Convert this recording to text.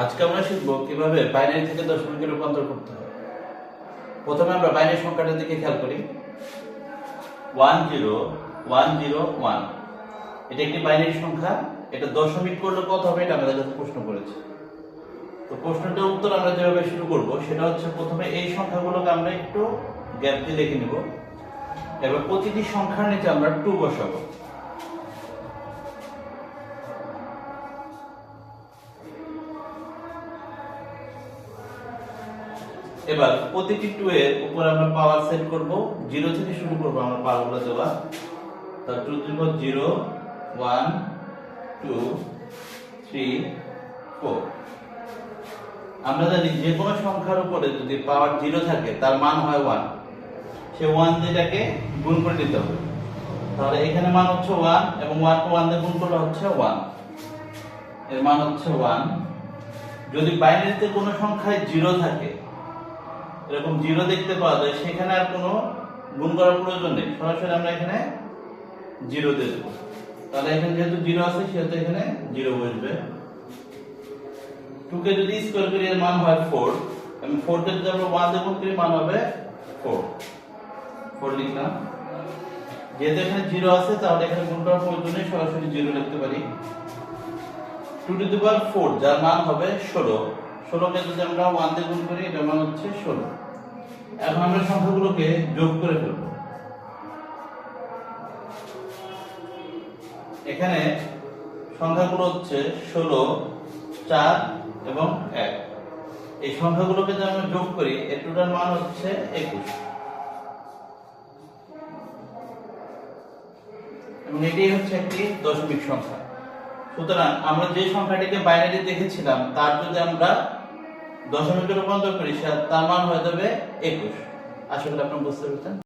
আজকে আমরা শিখব কীভাবে বাইনারি থেকে দশমিকে রূপান্তর করতে হয়। প্রথমে আমরা বাইনারি সংখ্যাটার দিকে খেয়াল করি। One zero one zero, one. এটা একটি বাইনারি সংখ্যা। এটা দশমিক করলে কত হবে এটা আমাদের কাছে প্রশ্ন করেছে। তো প্রশ্নটার উত্তর আমরা যেভাবে শুরু করব, সেটা হচ্ছে প্রথমে এই সংখ্যাগুলোকে আমরা একটু গ্যাপ দিয়ে লিখে নিব। এবার প্রতিটি সংখ্যার নিচে আমরা টু বসাবো। এবার প্রতিটি টু এর উপর আমরা পাওয়ার সেট করব। জিরো থেকে শুরু করব আমরা পাওয়ারগুলো দেওয়া। তার টু দিব zero one two three four আমরা জানি যে কোনো সংখ্যার উপরে যদি পাওয়ার জিরো থাকে, তার মান হয় ওয়ান সে ওয়ান যেটাকে গুণ করে দিতে হবে। তাহলে এখানে মান হচ্ছে ওয়ান এবং ওয়ান কে ওয়ান গুণ করলে হচ্ছে ওয়ানের মান হচ্ছে ওয়ান যদি বাইনারিতে কোনো সংখ্যায় জিরো থাকে এরকম জিরো দেখতে পাওয়া যায়, সেখানে আর কোনো গুণ করার প্রয়োজন নেই। সরাসরি আমরা এখানে জিরো দেবো। তাহলে এখানে যেহেতু জিরো আছে, সেহেতু এখানে জিরো বসবে। টু কে যদি স্কোয়ার করি, এর মান হয় ফোর আমি ফোর কে যদি আমরা ওয়ান গুণ করি, মান হবে ফোর ফোর লিখলাম। যেহেতু এখানে জিরো আছে, তাহলে এখানে গুণ করার প্রয়োজন নেই, সরাসরি জিরো লিখতে পারি। Two to the power four যার মান হবে ষোলো। ষোলোকে যদি আমরা ওয়ান দিয়ে গুণ করি এটার মান হচ্ছে ষোলো। এখন আমরা সংখ্যাগুলোকে যোগ করে ফেলব। এখানে সংখ্যাগুলো হচ্ছে ষোলো, চার এবং এক। এই সংখ্যাগুলোকে যদি আমরা যোগ করি, এর টোটাল মান হচ্ছে একুশ। এবং এটি হচ্ছে একটি দশমিক সংখ্যা। সুতরাং আমরা যে সংখ্যাটিকে বাইনারি দেখেছিলাম, তার যদি আমরা দশমিকে রূপান্তর করি তার মান হয়ে যাবে একুশ। আশা করি আপনারা বুঝতে পেরেছেন?